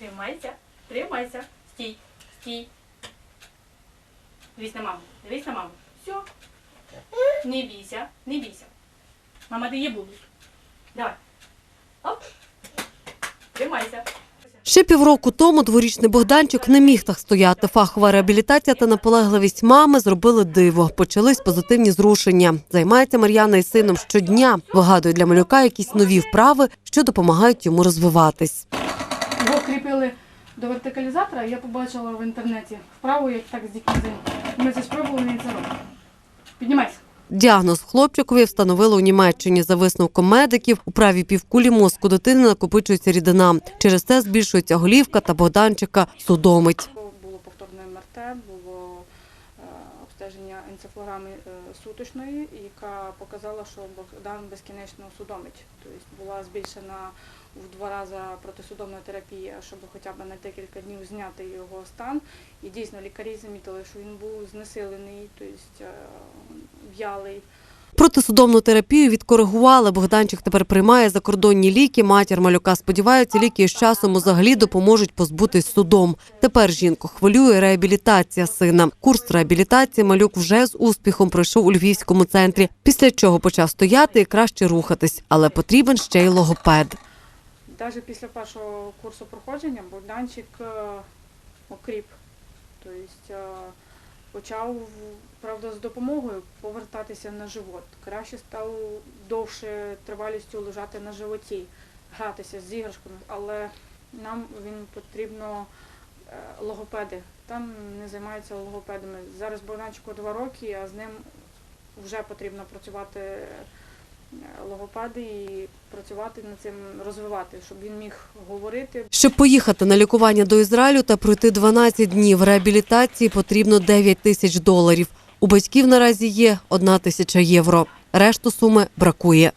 Тримайся, тримайся. Стій, стій. Дивись на маму, дивись на маму. Все. Не бійся, не бійся. Мама дає буду. Давай. Оп. Тримайся. Ще півроку тому дворічний Богданчик не міг так стояти. Фахова реабілітація та наполегливість мами зробили диво. Почались позитивні зрушення. Займається Мар'яна із сином щодня. Вигадує для малюка якісь нові вправи, що допомагають йому розвиватись. Кріпили до вертикалізатора, я побачила в інтернеті вправу, як так з дікізин. Ми це спробували і це робимо. Піднімайся. Діагноз хлопчикові встановили у Німеччині. За висновком медиків, у правій півкулі мозку дитини накопичується рідина. Через це збільшується голівка та Богданчика судомить. Було повторне МРТ, було обстеження енцефалограми е, суточної, яка показала, що Богдан безкінечно судомить. Тобто була збільшена в два рази протисудомна терапія, щоб хоча б на декілька днів зняти його стан. І дійсно лікарі замітили, що він був знесилений, тобто е, в'ялий. Протисудомну терапію відкоригували. Богданчик тепер приймає закордонні ліки. Матір малюка сподівається, ліки з часом взагалі допоможуть позбутись судом. Тепер жінку хвилює реабілітація сина. Курс реабілітації малюк вже з успіхом пройшов у львівському центрі. Після чого почав стояти і краще рухатись, але потрібен ще й логопед. Навіть після першого курсу проходження Богданчик е, окріп. Тобто почав, правда, з допомогою повертатися на живот. Краще став довше тривалістю лежати на животі, гратися з іграшками, але нам він потрібно е, логопеди. Там не займаються логопедами. Зараз Богданчику два роки, а з ним вже потрібно працювати логопеди і працювати над цим, розвивати, щоб він міг говорити. Щоб поїхати на лікування до Ізраїлю та пройти 12 днів реабілітації, потрібно 9 тисяч доларів. У батьків наразі є 1 тисяча євро. Решту суми бракує.